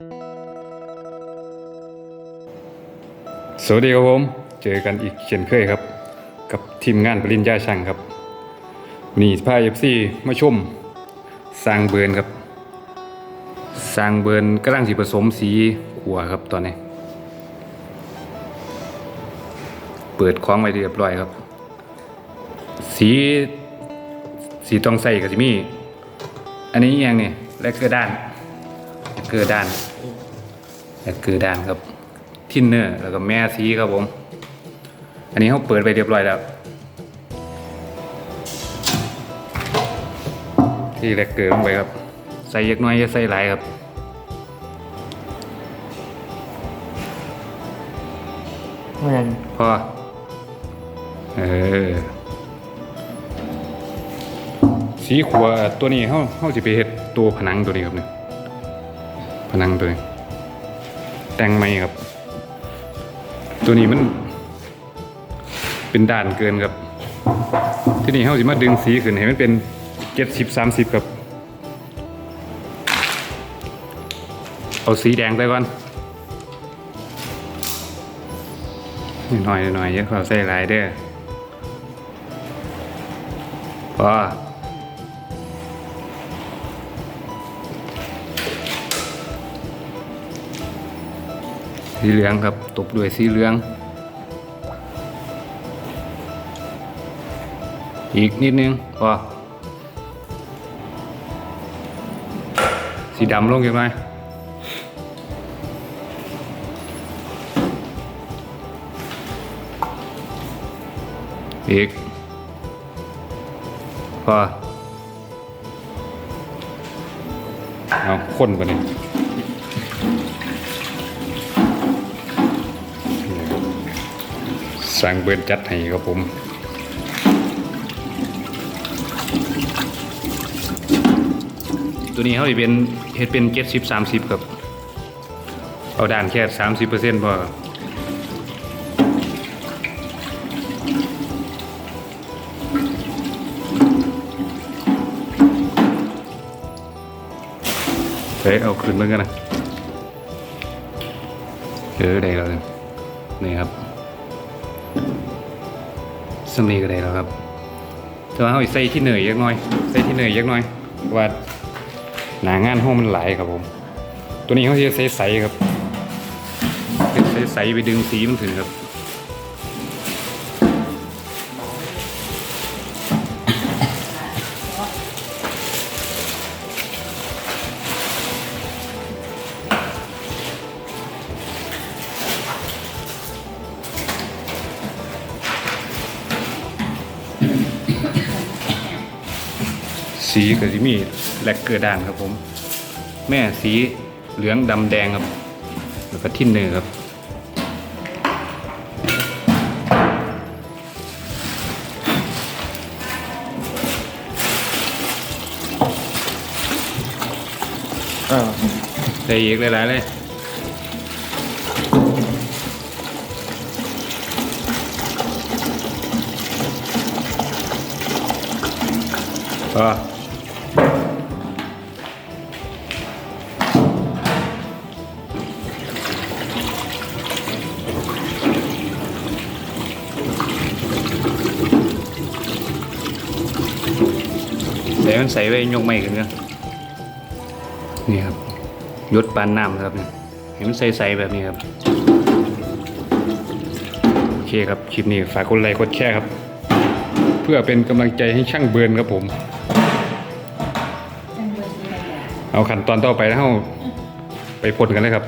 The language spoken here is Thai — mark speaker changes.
Speaker 1: สวัสดีครับผม เจอกันอีกเช่นเคยครับ กับทีมงานปริญญาช่างครับนี่พาเอฟซีมาชมสร้างเบิร์นครับสร้างเบิร์นกำลังสีผสมสีขัวครับตอนนี้ เปิดคล้องไว้เรียบร้อยครับ สีสีต้องใส่กับจิมี่อันนี้อหยังเนี่ยแลกเกอร์ด้าน แลกเกอร์ด้านแลกเกอร์ด้านครับทินเนอร์แล้วก็แม่ซีครับผม อันนี้เขาเปิดไปเรียบร้อยแล้วที่แลกเกอร์ลงไปครับ ใส่เยกน้อยอย่าใส่หลายครับ
Speaker 2: เหมือน
Speaker 1: พอเออสีขวตัวนี้เขาเขาจะไปเฮ็ดตัวผนังตัวนี้ครับเนี่ย ผนังตัวนี้ แต่งใหม่ครับ ตัวนี้มัน เป็นด่านเกินครับ ที่นี่เขาจะมาดึงสีขึ้นให้มันเป็นเจ็ดสิบสามสิบครับ เอาสีแดงไปก่อนหน่อยหน่อยเยอะเขาใส่หลายเด้อพอ สีเหลืองครับ ตบด้วยสีเหลือง อีกนิดนึงพอสีดำลงยังไงอีกพอเอาข้นไปนี่ สั่งเบิร์นจัดให้ครับผมตัวนี้เขาจะเป็นเฮ็ดเป็นเจ็ดสิบสามสิบครับเอาด่านแค่สามสิบเปอร์เซ็นต์พอครับเฮ้ยเอาขึ้นมากันนะเออได้แล้วเนี่ยนี่ครับ สำนีก็ได้แล้วครับ แต่ว่าเขาอีกใส่ที่เหนื่อยยักหน้อย ใส่ที่เหนื่อยยักหน้อยว่าหนางานห้องมันไหลครับผม ตัวนี้เขาจะใส่ใสครับใส่ใสไปดึงสีมันถึงครับ สีก็จะมีแลกเกอร์ด่านครับผม แม่สีเหลืองดำแดงครับ แล้วก็ทินเนอร์ครับ
Speaker 2: เออ
Speaker 1: ใส่อีกหลายๆเลยพอเดี๋ยวมันใส่ไว้ยกไม่กันเนอะนี่ครับยศปานน้ำครับเนี่ยเห็นมันใสๆแบบนี้ครับโอเคครับคลิปนี้ฝากกดไลค์กดแชร์ครับ เพื่อเป็นกำลังใจให้ช่างเบิร์นครับผม เอาขั้นตอนต่อไปแล้วไปพ่นกันเลยครับ